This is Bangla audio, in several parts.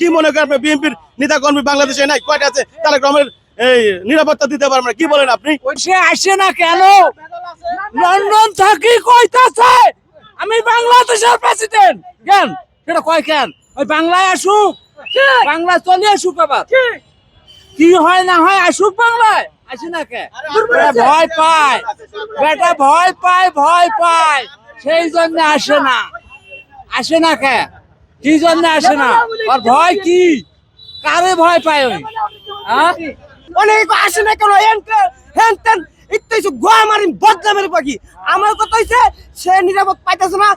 কি মনে করেন আপনি বিএনপির নেতা কর্মী বাংলাদেশে নাই? কয়টা আছে? তাহলে গ্রামের এই নিরাপত্তা দিতে পারবেন না কি বলেন আপনি? সে আসে না কেন? লন্ডন থাকি কইতাছে। আমি বাংলাদেশের প্রেসিডেন্ট কেন? সেটা কয় কেন? ওই বাংলায় আসুক। বাংলা চলে আসুক আবার। কি? হয় না হয় আসুক বাংলায়? আসি না কে? ভয় পায়। বেটা ভয় পায় ভয় পায়। সেই জন্য আসে না। আসে না কে? কি জন্য আসে না? আর ভয় কি? কারে ভয় পায় ওই? হ্যাঁ? অনেক আসে না কেন? হ্যান তেন ইত্যাদি গোয়া মারিন বদলামের পাখি। আমার কথা হইছে, সে নিরাপদ পাইতেছে না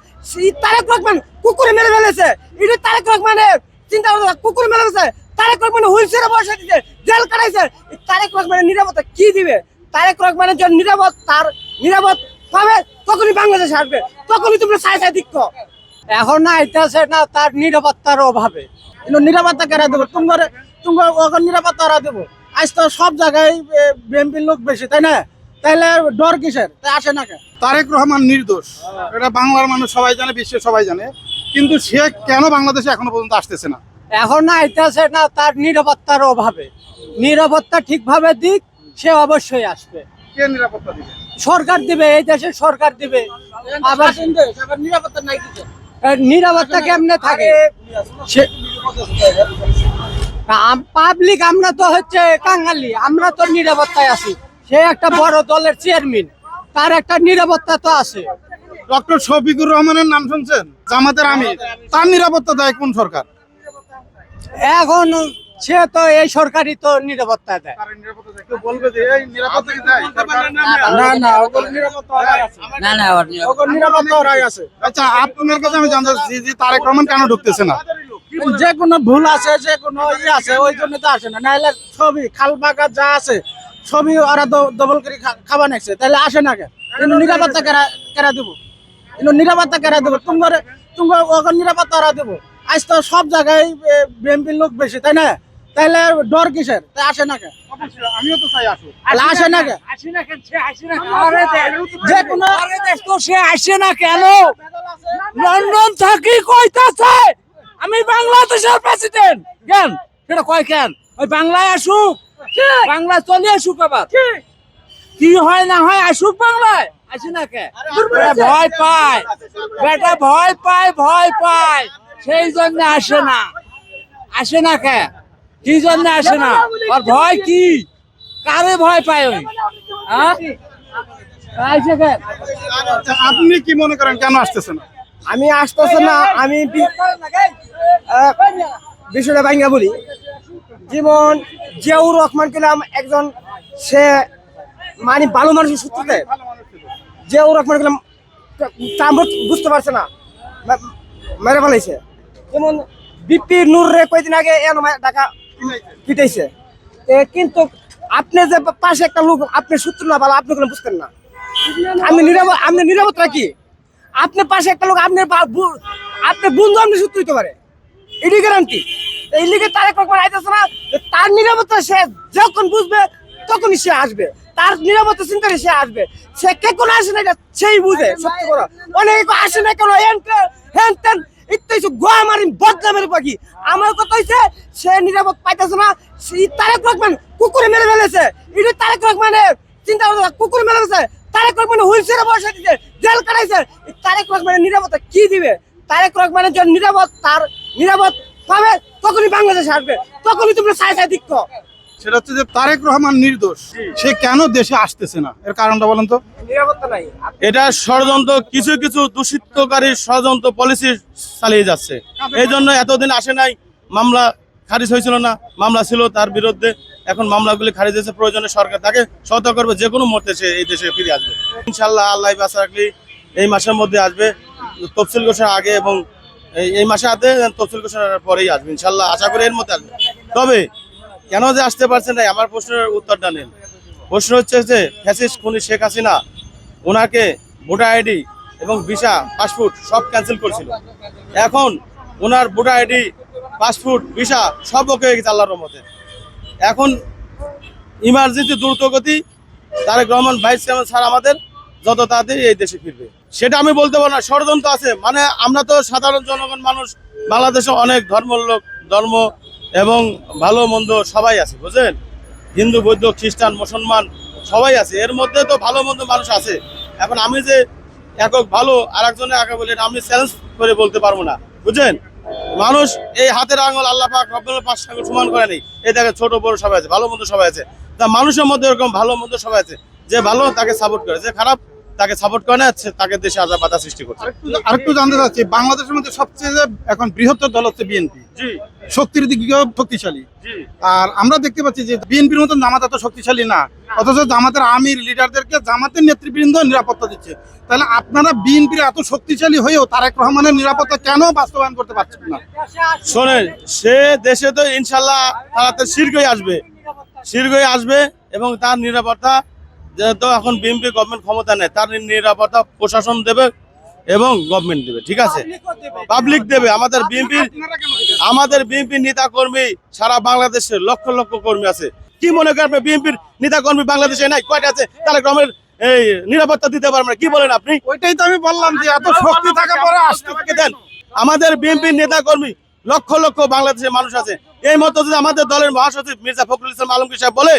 তারেক রহমান কুকুরে মেরে ফেলেছে। এটা তারেক রহমানের চিন্তা করতে কুকুরে মেরে ফেলেছে। তারেক রহমান হুইলচেয়ারে বসে দিছে জেল কাটাইছে। তারেক রহমানের নিরাপত্তা কি দিবে? তারেক রহমানের জন্য নিরাপদ তার নিরাপদ পাবে, তখনই বাংলাদেশ আসবে তখনই তোমরা সাই সাই দিক্ষ এখন না আইতাছে না তার নিরাপত্তার অভাবে। কিন্তু নিরাপত্তা কেরা দেবো তোমার তোমার ওখানে নিরাপত্তা ওরা দেবো। আজ তো সব জায়গায় বিএনপির লোক বেশি তাই না? তাইলে ডর কিসের? তাই আসে না কেন? তারেক রহমান নির্দোষ। এটা বাংলার মানুষ সবাই জানে বিশ্বের সবাই জানে। কিন্তু সে কেন বাংলাদেশে এখনও পর্যন্ত আসতেছে না? এখন না আইতাছে না তার নিরাপত্তার অভাবে। নিরাপত্তা ঠিকভাবে দিক সে অবশ্যই আসবে। কে নিরাপত্তা দিবে? সরকার দিবে এই দেশে সরকার দিবে। আবার আবার নিরাপত্তা নাই কিছু নিরাপত্তা কেমনে থাকে? সে- পাবলিক আমরা তো হচ্ছে কাঙালি আমরা তো নিরাপত্তায় আছি। সে একটা বড় দলের চেয়ারম্যান তার একটা নিরাপত্তা তো আছে। ডক্টর শফিকুর রহমানের নাম শুনছেন? জামাতের আমি তার নিরাপত্তা দেয় কোন সরকার? এখন সে তো এই সরকারই তো নিরাপত্তা দেয়। তার নিরাপত্তা দেয়। কেউ বলবে যে এই নিরাপত্তা কি দেয়? সরকার? না না নিরাপত্তা আছে। না না ওদের নিরাপত্তা ওরাই আছে। আচ্ছা আপনার কাছে আমি জানতে চাচ্ছি যে তারেক রহমান কেন ঢুকতেছে না? যে কোনো ভুল আছে যে কোনো ইয়ে আছে ওই জন্য তো আসে না। নাহলে ছবি খাল বাগা যা আছে ছবি ওরা ডবল করে খা- খাবা নাকছে তাহলে আসে না কেন নিরাপত্তা কেরা কেরা দেবো? কিন্তু নিরাপত্তা কেরা দেবো? তোমার তোমার ওখানে নিরাপত্তা ওরা দেবো। আজ তো সব জায়গায় বিএনপির লোক বেশি তাই না? তাহলে ডর কিসের? তাই আসে না কে আমিও তো চাই আসুক। আসে না কেন? যে কোনো তো সে আসে না কেন? লন্ডন থাকি কইতাছে। আমি বাংলাদেশের প্রেসিডেন্ট কেন? সেটা কয় কেন? ওই বাংলায় আসুক। বাংলা চলে আসুক আবার। কি? হয় না হয় আসুক বাংলায়? আসি না কে ভয় পায়। বেটা ভয় পায় ভয় পায়। সেই জন্য আসে না। আসে না কে কি জন্য আসে না? আর ভয় কি? কারে ভয় পায় ওই? হ্যাঁ? আচ্ছা, আপনি কি মনে করেন কেন আসতেছে না? আমি আসতেছে না আমি বিষয়টা ভাঙ্গা বলি। যেমন জিয়াউর রহমান কিলাম একজন সে মানে ভালো মানুষের সূত্রতে জিয়াউর রহমান কিলাম তা বুঝতে পারছে না মেরে ফেলাইছে। যেমন বিপি নূর রে কয়দিন আগে এন টাকা পিটাইছে। কিন্তু আপনি যে পাশে একটা লোক, আপনি সূত্র না, ভালো আপনি কোনো বুঝতেন না। আমি নিরাপদ আপনি নিরাপত্তা কি? আপনার পাশে একটা লোক আপনার আপনার বন্ধু, আপনি সূত্র হইতে পারে। এটি গ্যারান্টি এই লিগে তার একবার আইতেছে না তার নিরাপত্তা সে যখন বুঝবে, তখনই সে আসবে। তার নিরাপত্তা চিন্তা সে আসবে। সে কে কোন আসে না সেই বুঝে, সত্যি করে অনেক আসে না কেন হ্যান হ্যান ইত্যাদি গোয়া মারিন পাখি আমার কথা হইছে সে নিরাপদ পাইতেছে না তারেক রহমান কুকুরে মেরে ফেলেছে। এটা তারেক রহমানের চিন্তা করতে কুকুরে মেরে ফেলেছে। তারেক রহমান হুইলচেয়ারে বসে জেল কাটাইছে। তারেক রহমানের নিরাপত্তা কি দিবে? তারেক রহমানের জন্য নিরাপদ তার নিরাপদ পাবে তখনই বাংলাদেশ আসবে। তখনই তোমরা সাই দিক্ষ সেটা হচ্ছে যে তারেক রহমান নির্দোষ। সে কেন দেশে আসতেছে না? এর কারণটা বলেন তো। এটা ষড়যন্ত্র কিছু কিছু দূষিতকারী ষড়যন্ত্র পলিসি চালিয়ে যাচ্ছে। এই জন্য এতদিন আসে নাই মামলা খারিজ হয়েছিল না মামলা ছিল তার বিরুদ্ধে। এখন মামলাগুলি খারিজ হয়েছে প্রয়োজনে সরকার তাকে সতর্ক করবে যে কোনো মুহূর্তে সে এই দেশে ফিরে আসবে। ইনশাল্লাহ আল্লাহ বাসা রাখলি এই মাসের মধ্যে আসবে। তফসিল ঘোষণার আগে এবং এই মাসে হাতে তফসিল ঘোষণার পরেই আসবে ইনশাল্লাহ আশা করি এর মধ্যে আসবে। তবে কেন যে আসতে পারছে না আমার প্রশ্নের উত্তরটা নেন। প্রশ্ন হচ্ছে যে ফ্যাসিস্ট খুনি শেখ হাসিনা ওনাকে ভোটার আইডি এবং ভিসা, পাসপোর্ট সব ক্যান্সেল করেছিল। এখন ওনার ভোটার আইডি, পাসপোর্ট, ভিসা সব ওকে হয়ে গেছে আল্লাহর রহমতে। এখন emergency দ্রুতগতি, Tarique Rahman vice chairman sir আমাদের যত তাড়াতাড়ি এই দেশে ফিরবে। সেটা আমি বলতে পারব না, ষড়যন্ত্র আছে। মানে আমরা তো সাধারণ জনগণ মানুষ, বাংলাদেশে অনেক ধর্ম লোক, ধর্ম এবং ভালো মন্দ সবাই আছে, বুঝলেন? হিন্দু, বৌদ্ধ, খ্রিস্টান, মুসলমান সবাই আছে। এর মধ্যে তো ভালো মন্দ মানুষ আছে। এখন আমি যে একক ভালো আর একজনে একা বলি আমি চ্যালেঞ্জ করে বলতে পারব না। বুঝলেন মানুষ এই হাতের আঙুল আল্লাহ সমান করে নেই। এই দেখে ছোট, বড় সবাই আছে, ভালো মন্দ সবাই আছে। তা মানুষের মধ্যে এরকম ভালো মন্দ সবাই আছে, যে ভালো তাকে সাপোর্ট করে। যে খারাপ তাকে সাপোর্ট করে না তাকে দেশে আজাদ বাধা সৃষ্টি করছে। আরেকটু- জানতে চাচ্ছি বাংলাদেশের মধ্যে সবচেয়ে এখন বৃহত্তর দল হচ্ছে বিএনপি শক্তির দিক শক্তিশালী। আর আমরা দেখতে পাচ্ছি যে বিএনপির মতো জামাত এত শক্তিশালী না। অথচ জামাতের আমির লিডারদেরকে জামাতের নেতৃবৃন্দ নিরাপত্তা দিচ্ছে। তাহলে আপনারা বিএনপির এত শক্তিশালী হয়েও তারেক রহমানের নিরাপত্তা কেন বাস্তবায়ন করতে পারছেন না? শোনেন সে দেশে তো ইনশাল্লাহ তারাতে শীর্ঘই আসবে। শীর্ঘই আসবে এবং তার নিরাপত্তা যেহেতু এখন বিএনপি গভর্নমেন্ট ক্ষমতা নেই তার নিরাপত্তা প্রশাসন দেবে এবং গভর্নমেন্ট দেবে ঠিক আছে? পাবলিক দেবে আমাদের বিএনপি আমাদের বিএনপি নেতা কর্মী সারা বাংলাদেশে লক্ষ লক্ষ কর্মী আছে। কি মনে করেন বিএনপির নেতা কর্মী বাংলাদেশে নাই? কয়টা আছে? তাহলে গ্রামের এই নিরাপত্তা দিতে পারবে কি বলেন আপনি? ওইটাই তো আমি বললাম যে এত শক্তি থাকা পরে আসতে দেন। আমাদের বিএনপির নেতা কর্মী লক্ষ লক্ষ বাংলাদেশের মানুষ আছে। এই মতো যদি আমাদের দলের মহাসচিব মির্জা ফখরুল ইসলাম আলমগীর সাহেব বলে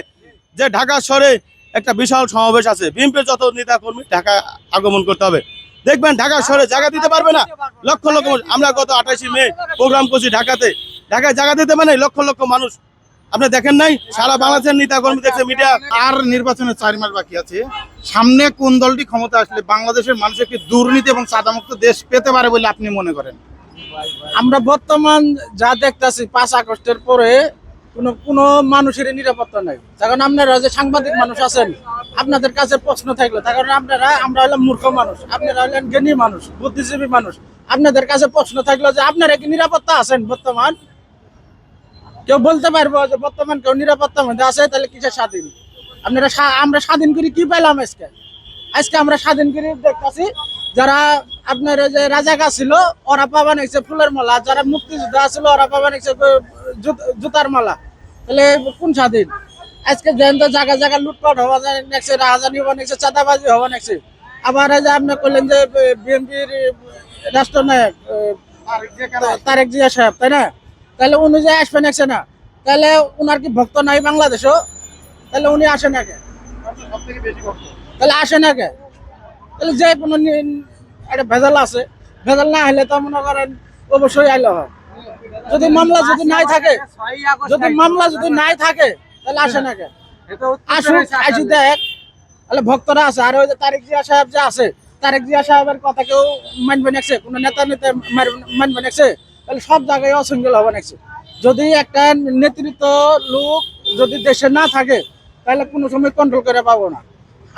যে ঢাকা শহরে একটা বিশাল সমাবেশ আছে। বিএনপির যত নেতা কর্মী ঢাকা আগমন করতে হবে। দেখবেন ঢাকা শহরে জায়গা দিতে পারবে না। লক্ষ লক্ষ আমরা গত আঠাশি মে প্রোগ্রাম করছি ঢাকাতে। ঢাকায় জায়গা দিতে মানে লক্ষ লক্ষ মানুষ। আপনি দেখেন নাই? সারা বাংলাদেশের নেতা কর্মী দেখছে মিডিয়া। আর নির্বাচনের চার মাস বাকি আছে। সামনে কোন দলটি ক্ষমতা আসলে বাংলাদেশের মানুষ একটি দুর্নীতি এবং সাদামুক্ত দেশ পেতে পারে বলে আপনি মনে করেন? আমরা বর্তমান যা দেখতাছি পাঁচ আগস্টের পরে কোনো কোনো মানুষের নিরাপত্তা নাই। তখন আপনারা যে সাংবাদিক মানুষ আছেন, আপনাদের কাছে প্রশ্ন থাকল তার কারণ আপনারা, আমরা হলাম মূর্খ মানুষ, আপনারা হলেন জ্ঞানী মানুষ, বুদ্ধিজীবী মানুষ। আপনাদের কাছে প্রশ্ন থাকল যে আপনারা কি নিরাপত্তা আছেন বর্তমান? কেউ বলতে পারব যে বর্তমান কেউ নিরাপত্তার মধ্যে আছে, তাহলে কিসের স্বাধীন? আপনারা আমরা স্বাধীন করে কি পেলাম আজকে? আজকে আমরা স্বাধীন করে দেখতেছি, যারা আপনার যে রাজাকা ছিল, ওরা পাবা নাইছে ফুলের মালা যারা মুক্তিযোদ্ধা ছিল ওরা পাবা নাইছে জুতার মালা। তাহলে কোন স্বাধীন? আজকে যেন তো জায়গা জায়গা লুটপাট হওয়া যায় নাকছে রাহাজানি হওয়া নাকছে চাঁদাবাজি হওয়া নাকছে আবার যে আপনি করলেন যে বিএনপির রাষ্ট্রনায়ক তারেক জিয়া সাহেব, তাই না? তাহলে উনি যে আসবেন একসে না, তাহলে উনার কি ভক্ত নাই বাংলাদেশও? তাহলে উনি আসেন আগে তাহলে আসেন আগে তাহলে যে কোনো একটা ভেজাল আছে, ভেজাল না হলে তো মনে করেন অবশ্যই আইলে হয়। যদি মামলা যদি নাই থাকে, যদি মামলা যদি নাই থাকে, তাহলে আসেন আগে আসুক, আসি দেখ। তাহলে ভক্তরা আছে। আর ওই যে তারেক জিয়া সাহেব যে আছে, তারেক জিয়া সাহেবের কথা কেউ মানবে নাকছে কোনো নেতা নেতা মানবে নাকছে তাহলে সব জায়গায় অসংখ্য হবে নাকছে যদি একটা নেতৃত্ব লোক যদি দেশে না থাকে, তাহলে কোনো সময় কন্ট্রোল করে পাবো না।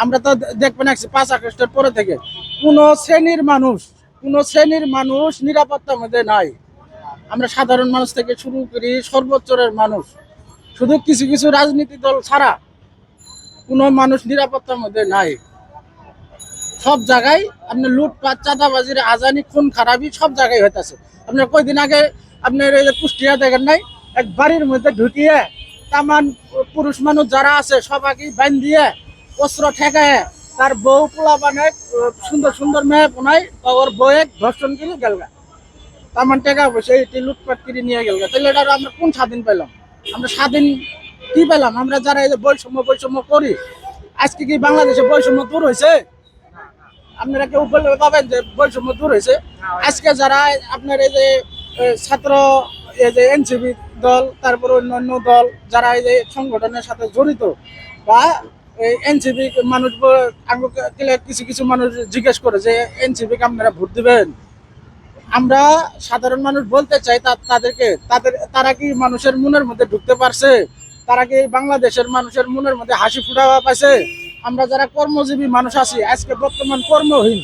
আমরা তো দেখবেন একশো পাঁচ আগস্টের পরে থেকে। কোনো শ্রেণির মানুষ কোনো শ্রেণির মানুষ নিরাপত্তার মধ্যে নাই। আমরা সাধারণ মানুষ থেকে শুরু করি সর্বোচ্চরের মানুষ। শুধু কিছু কিছু রাজনীতি দল ছাড়া কোনো মানুষ নিরাপত্তার মধ্যে নাই। সব জায়গায় আপনার লুটপাট, চাঁদাবাজির আজানি, খুন, খারাপি সব জায়গায় হইতেছে। আপনার কয়দিন আগে আপনার এই যে কুষ্টিয়া দেখেন নাই? এক বাড়ির মধ্যে ঢুকিয়ে তামান পুরুষ মানুষ যারা আছে সবাইকে বাইন দিয়ে অস্ত্র ঠেকায় তার বউ পোলা বানায় সুন্দর সুন্দর মেয়ে বোনাই ওর বউয়ে ধর্ষণ করে গেলগা তামান টাকা পয়সা এটি লুটপাট করে নিয়ে গেল। তাহলে এটা আমরা কোন স্বাধীন পেলাম? আমরা স্বাধীন কি পেলাম? আমরা যারা এই যে বৈষম্য বৈষম্য করি, আজকে কি বাংলাদেশে বৈষম্য দূর হয়েছে? আপনারা কেউ বললে পাবেন যে বৈষম্য দূর হয়েছে। আজকে যারা আপনার এই যে ছাত্র এই যে এনসিবি দল, তারপর অন্যান্য দল, যারা এই যে সংগঠনের সাথে জড়িত, বা মানুষ ব- আঙ্গু- কিলে- কিছু কিছু মানুষ জিজ্ঞেস করে যে এনসিবি কে আপনারা ভোট দিবেন? আমরা সাধারণ মানুষ বলতে চাই তাদেরকে, তাদের তারা কি মানুষের মনের মধ্যে ঢুকতে পারছে? তারা কি বাংলাদেশের মানুষের মনের মধ্যে হাসি ফুটাওয়া পাইছে? আমরা যারা কর্মজীবী মানুষ আছি, আজকে বর্তমান কর্মহীন।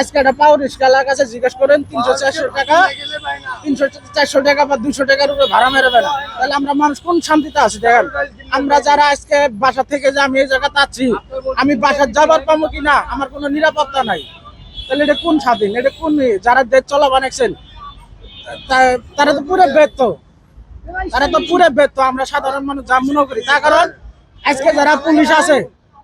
আজকে একটা পাওয়ার রিক্সাওয়ালার কাছে জিজ্ঞেস করেন, তিনশো চারশো টাকা, তিনশো চারশো টাকা বা দুশো টাকার উপরে ভাড়া মেরে বেড়া তাহলে আমরা মানুষ কোন শান্তিতে আছি, দেখেন? আমরা যারা আজকে বাসা থেকে যে আমি এই জায়গাতে আছি, আমি বাসার যাবার পাবো কিনা আমার কোনো নিরাপত্তা নাই। তাহলে এটা কোন স্বাধীন? এটা কোন ইয়ে? যারা দেশ চলা বানাইছেন তারা তো পুরো ব্যর্থ। তারা তো পুরো ব্যর্থ। আমরা সাধারণ মানুষ যা মনে করি, তার কারণ আজকে যারা পুলিশ আছে,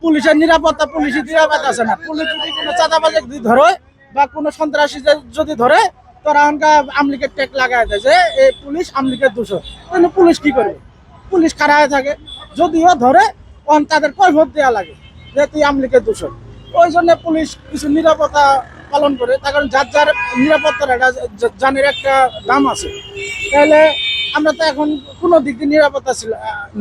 পুলিশের নিরাপত্তা পুলিশের নিরাপত্তা আছে না। পুলিশ যদি কোনো চাঁদাবাজি যদি ধরে বা কোনো সন্ত্রাসী যদি ধরে, তোরা অনকা আমলিকের টেক লাগায় দেয় যে, এই পুলিশ আমলিকের দোষর। তাহলে পুলিশ কি করবে? পুলিশ হয়ে থাকে। যদিও ধরে, অন তাদের কৈফত দেওয়া লাগে যে, তুই আমলিকের দোষর। ওই জন্য পুলিশ কিছু নিরাপত্তা পালন করে তার কারণ যার যার নিরাপত্তার একটা জানের একটা দাম আছে। তাহলে আমরা তো এখন কোনো দিক দিয়ে নিরাপত্তা ছিল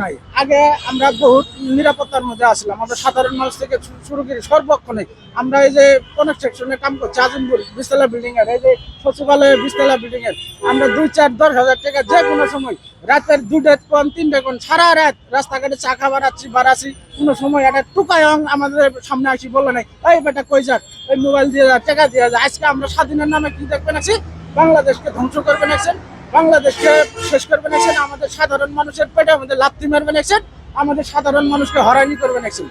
নাই। আগে আমরা বহুত নিরাপত্তার মধ্যে আসলাম আমরা সাধারণ মানুষ থেকে শুরু করি সর্বক্ষণে আমরা এই যে কনস্ট্রাকশনে কাম করছি, আজিমপুর বিশতলা বিল্ডিং এর, এই যে সচিবালয়ের বিশতলা বিল্ডিং এর, আমরা দুই চার দশ হাজার টাকা যে কোনো সময় রাতের দুটা কোন তিনটা কোন সারা রাত রাস্তাঘাটে চা খাবার বাড়াচ্ছি কোনো সময় একটা টুকায় আমাদের সামনে আসি, বলে নাই, এই বেটা কই যাক এই মোবাইল দিয়ে যা, টাকা দিয়ে যা, আজকে আমরা স্বাধীনের নামে কি দেখবেন আছি? বাংলাদেশকে ধ্বংস করবেন আছেন বাংলাদেশকে শেষ করবেন আছেন আমাদের সাধারণ মানুষের পেটের আমাদের লাত্তি মারবেন আছেন আমাদের সাধারণ মানুষকে হরানি করবেন আছেন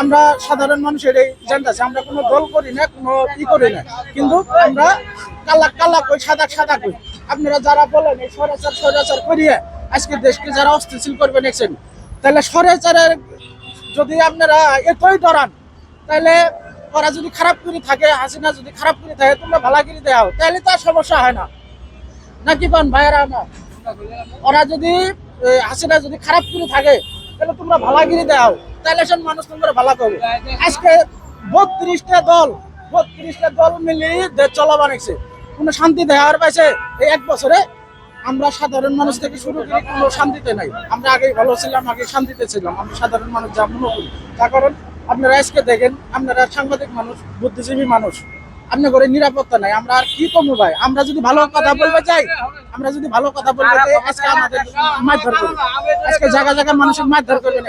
আমরা সাধারণ মানুষের এই জানতেছি আমরা কোনো দল করি না, কোনো ই করি না, কিন্তু আমরা কালা কালা কই, সাদা সাদা কই। আপনারা যারা বলেন এই সরাচার সরাচার করিয়ে আজকে দেশকে যারা অস্থিতিশীল করবেন আছেন তাহলে সরাচারের যদি আপনারা এতই ডরান, তাহলে ওরা যদি খারাপ করে থাকে, হাসিনা যদি খারাপ করে থাকে, তোমরা ভালাগিরি দেওয়া তাহলে তো আর সমস্যা হয় না। নাকি পান ভাইয়েরা আমার। ওরা যদি হাসিনা যদি খারাপ করে থাকে, তাহলে তোমরা ভালাগিরি দাও। তাহলে সব মানুষ তোমরা ভালো করবে। আজকে বত্রিশটা দল বত্রিশটা দল মিলিয়ে দেশ চলা বানাইছে কোনো শান্তি দেওয়ার পাইছে? এই এক বছরে আমরা সাধারণ মানুষ থেকে শুরু করি কোনো শান্তিতে নাই। আমরা আগে ভালো ছিলাম আগে শান্তিতে ছিলাম। আমরা সাধারণ মানুষ যা মনে করি। তার কারণ আপনারা আজকে দেখেন, আপনারা সাংবাদিক মানুষ, বুদ্ধিজীবী মানুষ। আপনার ঘরে নিরাপত্তা নাই, আমরা আর কি কমু ভাই? আমরা যদি ভালো কথা বলতে চাই, আমরা যদি ভালো কথা চাই, আজকে আমাদের মারধর করবে আজকে জায়গা জায়গা মানুষের মারধর করবে